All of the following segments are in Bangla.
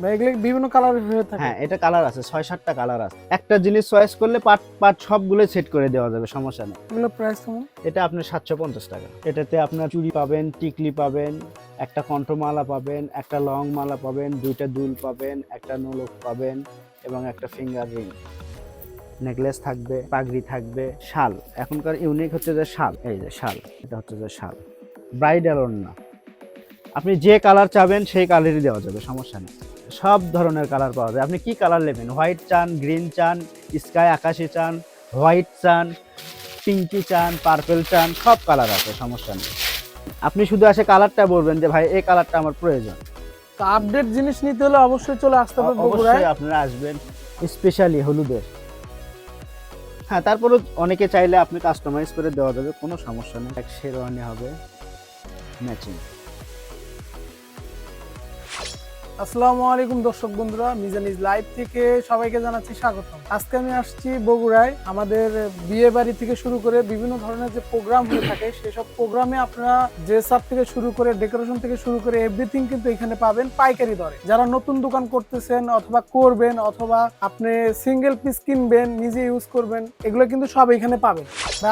ভাই এগুলো বিভিন্ন কালার হয়ে থাকে। হ্যাঁ এটা কালার আছে ছয় সাতটা কালার আছে। একটা জিনিস চয়েস করলে পার্ট পার্ট সবগুলো সেট করে দেওয়া যাবে সমস্যা নেই। এগুলো প্রাইস কেমন? এটা আপনার সাতশো পঞ্চাশ টাকা। এটাতে আপনার চুড়ি পাবেন টিকলি পাবেন একটা কণ্ঠমালা পাবেন একটা লং মালা পাবেন দুইটা দুল পাবেন একটা নোলক পাবেন এবং একটা ফিঙ্গার রিং নেকলেস থাকবে পাগড়ি থাকবে শাল। এখনকার ইউনিক হচ্ছে যে শাল। এই যে শাল এটা হচ্ছে যে শাল। ব্রাইডাল না আপনি যে কালার চাবেন সেই কালারই দেওয়া যাবে সমস্যা নেই। সব ধরনের কালার পাওয়া যায়। আপনি কি কালার নেবেন? হোয়াইট চান গ্রিন চান স্কাই আকাশি চান হোয়াইট চান পিঙ্কি চান পার্পেল চান সব কালার আছে সমস্যা নেই। আপনি শুধু আসে কালারটা বলবেন যে ভাই এই কালারটা আমার প্রয়োজন। তো আপডেট জিনিস নিতে হলে অবশ্যই চলে আসতে হবে অবশ্যই আপনারা আসবেন স্পেশালি হলুদের। হ্যাঁ তারপরে অনেকে চাইলে আপনি কাস্টমাইজ করে দেওয়া যাবে কোনো সমস্যা নেই। এক শেরওয়ানি হবে ম্যাচিং আসসালামু আলাইকুম দর্শক বন্ধুরা, মিজানিজ লাইভ থেকে সবাইকে জানাচ্ছি স্বাগতম। আজকে আমি আসছি বগুড়ায়। আমাদের বিয়ে বাড়ি থেকে শুরু করে বিভিন্ন ধরনের যে প্রোগ্রাম হয়ে থাকে, সেসব প্রোগ্রামে আপনারা ড্রেস আপ থেকে শুরু করে ডেকোরেশন থেকে শুরু করে এভরিথিং কিন্তু এখানে পাবেন পাইকারি দরে। যারা নতুন দোকান করতেছেন অথবা করবেন অথবা আপনি সিঙ্গেল পিস কিনবেন, নিজে ইউজ করবেন, এগুলো কিন্তু সব এখানে পাবেন।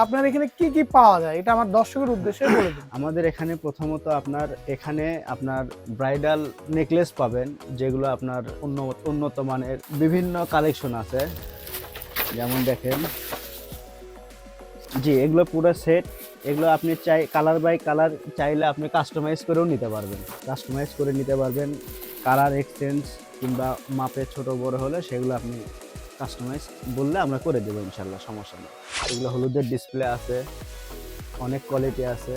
আপনার এখানে কি কি পাওয়া যায়? এটা আমার দর্শকের উদ্দেশ্যে বলে দিন। আমাদের এখানে প্রথমত আপনার, এখানে আপনার ব্রাইডাল নেকলেস পাবেন। যেগুলো আপনার উন্নত উন্নত মানের বিভিন্ন কালেকশন আছে। যেমন দেখেন, জি, এগুলো পুরো সেট এগুলো আপনি চাই কালার বাই কালার চাইলে আপনি কাস্টমাইজ করেও নিতে পারবেন। কাস্টমাইজ করে নিতে পারবেন কালার এক্সচেঞ্জ কিংবা মাপে ছোট বড় হলে সেগুলো আপনি কাস্টমাইজ বললে আমরা করে দেবো ইনশাল্লাহ, সমস্যা নেই। এগুলো হলুদের ডিসপ্লে আছে, অনেক কোয়ালিটি আছে।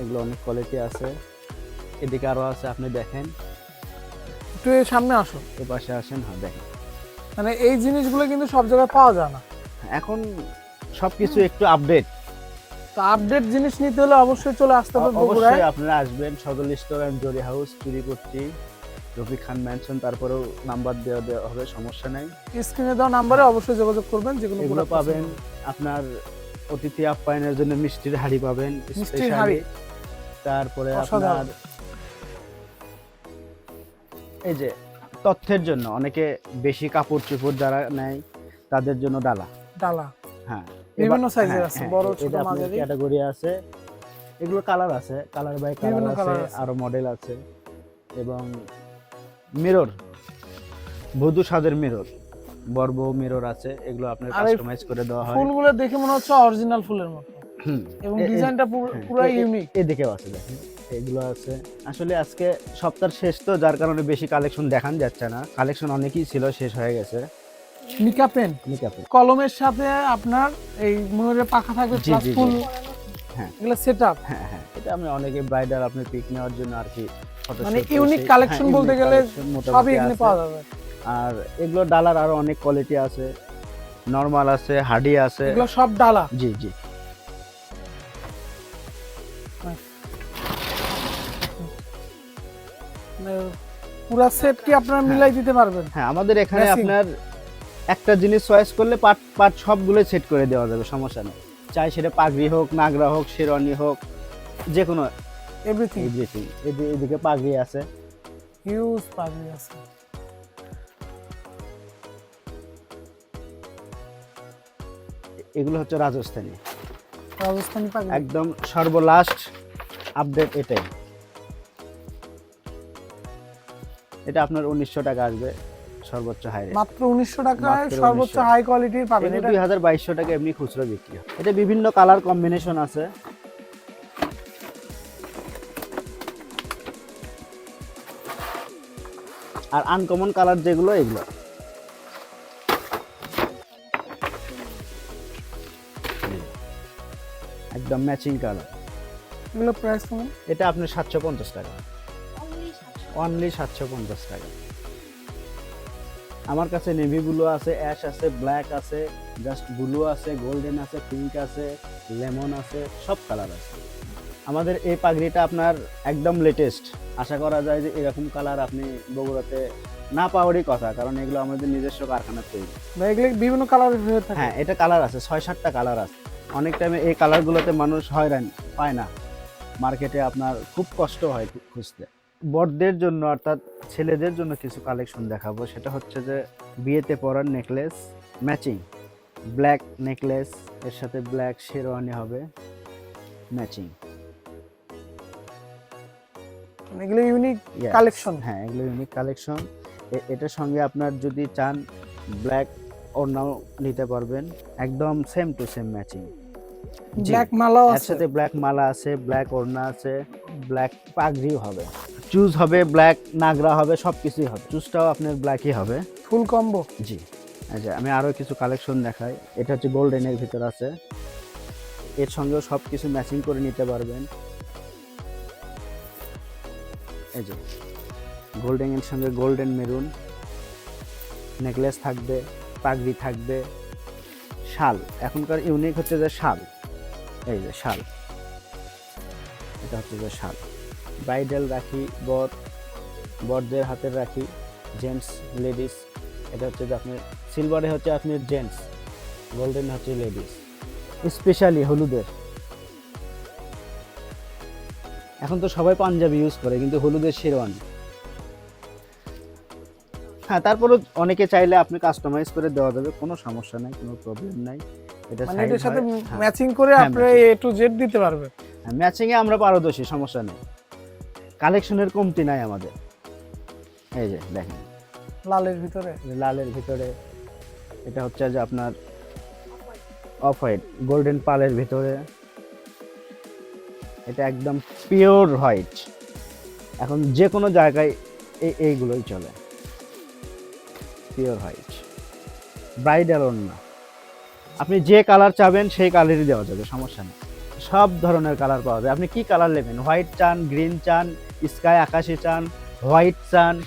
এগুলো অনেক কোয়ালিটি আছে। এদিকে আরও আছে আপনি দেখেন। একটু সামনে আসো এ পাশে আসেন হ্যাঁ দেখেন। মানে এই জিনিসগুলো কিন্তু সব জায়গায় পাওয়া যায় না। এখন সব কিছু একটু আপডেট তো আপডেট জিনিস নিতে হলে অবশ্যই চলে আসতে হবে বগুড়ায়। অবশ্যই আপনারা আসবেন Sadal store and Zari house Churipatti Rafiq Khan mansion তারপরেও নাম্বার দেওয়া দেওয়া হবে সমস্যা নাই। স্ক্রিনে দেওয়া নাম্বারে অবশ্যই যোগাযোগ করবেন যেগুলো এগুলো পাবেন আপনার অতিথি আপ্যায়নের জন্য মিষ্টির হাড়ি পাবেন মিষ্টির। হাঁড়ি। তারপরে আপনার এই যে তথ্যের জন্য অনেকে বেশি কাপড় চোপড় যারা নেয় তাদের জন্য ডালা। ডালা। হ্যাঁ বিভিন্ন সাইজের হ্যাঁ, আছে, হ্যাঁ, বড়, ছোট, মাঝারি। ক্যাটাগরি আছে। এগুলো কালার আছে কালার বাই কালার আছে। আরও মডেল আছে। এবং মিরর বধূ সাজের মিরর বর্ব মিরর আছে এগুলো আপনার কাস্টমাইজ করে দেওয়া হয়। ফুলগুলো দেখে মনে হচ্ছে অরিজিনাল ফুলের মতো। হুম। এবং ডিজাইনটা হ্যাঁ, পুরো এ- ইউনিক এদিকেও আছে দেখেন। এগুলো আছে। আসলে আজকে সপ্তাহের শেষ তো যার কারণে বেশি কালেকশন দেখান যাচ্ছে না। কালেকশন অনেকই ছিল শেষ হয়ে গেছে। পেন মেকআপে কলমের সাথে আপনার এই ময়ূরের পাখা থাকবে প্লাস। ফুল। হ্যাঁ। এগুলো হ্যাঁ হ্যাঁ। এটা আমি অনেকে ব্রাইডাল আপনি পিক নেওয়ার জন্য আর কি মানে ইউনিক কালেকশন হ্যাঁ, বলতে গেলে সবই এখানে আছে। পাওয়া যাবে। আর এগুলো ডালার আরও অনেক কোয়ালিটি আছে। নর্মাল আছে হাডি আছে। এগুলো সব ডালা। জি জি। পুরো সেট কি আপনারা মিলাই দিতে পারবেন? হ্যাঁ আমাদের এখানে আপনার একটা জিনিস চয়েস করলে পার্ট পার্ট সবগুলো সেট করে দেওয়া যাবে সমস্যা নেই। চাই সেটা পাগড়ি হোক নাগরা হোক শেরওয়ানি হোক যে কোনো এভরিথিং এভরিথিং এদিকে পাগড়ি আছে। হিউজ পাগড়ি আছে। এগুলো হচ্ছে রাজস্থানী। রাজস্থানি পাগড়ি। একদম সর্বলাস্ট আপডেট এটাই। এটা আপনার উনিশশো টাকা আসবে সর্বোচ্চ হাই মাত্র উনিশশো টাকায় সর্বোচ্চ হাই কোয়ালিটির পাবেন। এটা দুই হাজার বাইশশো টাকা এমনি খুচরো বিক্রি এটা বিভিন্ন কালার কম্বিনেশন আছে। আর আনকমন কালার যেগুলো এগুলো। একদম ম্যাচিং কালার এগুলো প্রাইস কেমন? এটা আপনার সাতশো পঞ্চাশ টাকা। অনলি সাতশো পঞ্চাশ টাকা। আমার কাছে নেভি ব্লু আছে অ্যাশ আছে ব্ল্যাক আছে জাস্ট ব্লু আছে গোল্ডেন আছে পিঙ্ক আছে লেমন আছে সব কালার আছে। আমাদের এই পাগড়িটা আপনার একদম লেটেস্ট আশা করা যায় যে এরকম কালার আপনি বগুড়াতে না পাওয়ারই কথা কারণ এগুলো আমাদের নিজস্ব কারখানা তৈরি। এগুলো বিভিন্ন কালার হয়ে হ্যাঁ এটা কালার আছে ছয় সাতটা কালার আছে। অনেক টাইমে এই কালারগুলোতে মানুষ হয়রান পায় না। মার্কেটে আপনার খুব কষ্ট হয় খুঁজতে। বড়দের জন্য অর্থাৎ ছেলেদের জন্য কিছু কালেকশন দেখাবো। সেটা হচ্ছে যে বিয়েতে পরার নেকলেস ম্যাচিং ব্ল্যাক নেকলেস এর সাথে ব্ল্যাক শেরওয়ানি হবে ম্যাচিং এগুলো ইউনিক কালেকশন হ্যাঁ এগুলো ইউনিক কালেকশন এটার সঙ্গে আপনার যদি চান ব্ল্যাক ওড়নাও নিতে পারবেন। একদম সেম টু সেম ম্যাচিং ব্ল্যাক এর আছে। সাথে ব্ল্যাক মালা আছে ব্ল্যাক ওড়না আছে ব্ল্যাক পাগড়িও হবে। চুজ হবে ব্ল্যাক নাগরা হবে সব কিছুই হবে। চুজটাও আপনার ব্ল্যাকই হবে। ফুল কম্বো জি। আচ্ছা আমি আরও কিছু কালেকশন দেখাই। এটা হচ্ছে গোল্ডেনের ভিতর আছে। এর সঙ্গেও সব কিছু ম্যাচিং করে নিতে পারবেন। এই যে গোল্ডেনের সঙ্গে গোল্ডেন মেরুন নেকলেস থাকবে পাগড়ি থাকবে। শাল এখনকার ইউনিক হচ্ছে যে শাল। এই যে শাল। এটা হচ্ছে যে শাল। ব্রাইডাল রাখি বর বরদের হাতের রাখি জেন্টস লেডিস। এটা হচ্ছে যে আপনার সিলভারে হচ্ছে আপনার জেন্টস গোল্ডেন হচ্ছে লেডিস। স্পেশালি হলুদের। এখন তো সবাই পাঞ্জাবি ইউজ করে কিন্তু হলুদের শেরওয়ানি। হ্যাঁ তারপরে অনেকে চাইলে আপনি কাস্টমাইজ করে দেওয়া যাবে কোনো সমস্যা নাই কোনো প্রবলেম নাই। এটা মানে এটার সাথে। ম্যাচিং করে হ্যাঁ, আপনি এ টু জেড দিতে পারবেন। হ্যাঁ ম্যাচিংয়ে আমরা পারদর্শী সমস্যা নেই। কালেকশনের কমতি নাই আমাদের। এই যে দেখেন। লালের ভিতরে? লালের ভিতরে। এটা হচ্ছে যে আপনার অফ হোয়াইট গোল্ডেন পালের ভিতরে। এটা একদম পিওর হোয়াইট। এখন যে কোনো জায়গায় এই এইগুলোই চলে। Pure white. ব্রাইডাল না আপনি যে কালার চাবেন সেই কালারই দেওয়া যাবে সমস্যা নেই। সব ধরনের কালার পাওয়া যায়। আপনি কি কালার নেবেন? হোয়াইট চান গ্রিন চান স্কাই আকাশি চান, হোয়াইট চান,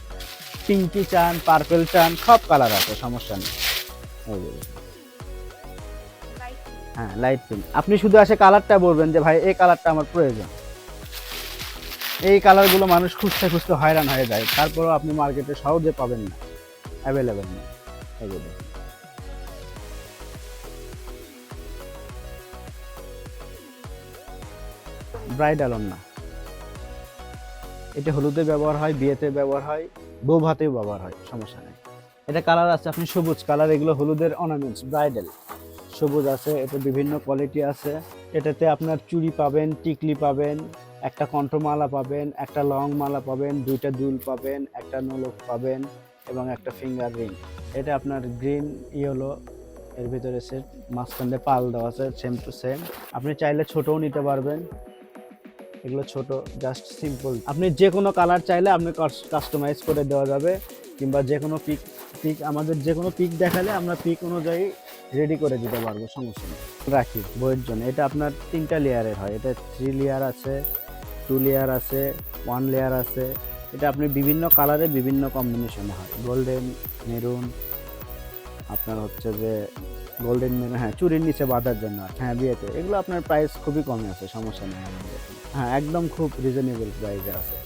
পিঙ্কি চান, পার্পল চান, সব কালার আছে, সমস্যা নেই। হ্যাঁ লাইট পিঙ্ক আপনি শুধু আসে কালারটা বলবেন যে, ভাই, এই কালারটা আমার প্রয়োজন। এই কালারগুলো মানুষ খুঁজতে খুঁজতে হয়রান হয়ে যায়। তারপরেও আপনি মার্কেটে সহজে পাবেন না। অ্যাভেলেবেল না। যে ব্রাইডাল না। এটা হলুদে ব্যবহার হয়, বিয়েতে ব্যবহার হয় বউ ভাতেও ব্যবহার হয়, সমস্যা নেই। এটা কালার আছে, আপনি সবুজ কালার এগুলো হলুদের অর্নামেন্টস ব্রাইডাল সবুজ আছে এটা বিভিন্ন কোয়ালিটি আছে। এটাতে আপনার চুড়ি পাবেন, টিকলি পাবেন, একটা কণ্ঠমালা পাবেন, একটা লং মালা পাবেন, দুইটা দুল পাবেন, একটা নলক পাবেন এবং একটা ফিঙ্গার রিং এটা আপনার গ্রিন ইয়েলো এর ভিতরে সে মাঝখানে পাল দেওয়া আছে সেম টু সেম আপনি চাইলে ছোটও নিতে পারবেন। এগুলো ছোট জাস্ট সিম্পল আপনি যে কোনো কালার চাইলে আপনি কাস্টমাইজ করে দেওয়া যাবে, কিংবা যে কোনো পিক পিক আমাদের যে কোনো পিক দেখালে আমরা পিক অনুযায়ী রেডি করে দিতে পারব, সমস্যা নেই। রাখি, বইয়ের জন্য। এটা আপনার তিনটা লেয়ারের হয়। এটা থ্রি লেয়ার আছে টু লেয়ার আছে ওয়ান লেয়ার আছে। এটা আপনি বিভিন্ন কালারে বিভিন্ন কম্বিনেশনে হয়। গোল্ডেন মেরুন আপনার হচ্ছে যে গোল্ডেন মেনে হ্যাঁ চুরির নিচে বাঁধার জন্য হ্যাঁ বিয়েতে। এগুলো আপনার প্রাইস খুবই কমে আছে, সমস্যা নেই হ্যাঁ একদম খুব রিজনেবল প্রাইসে আছে।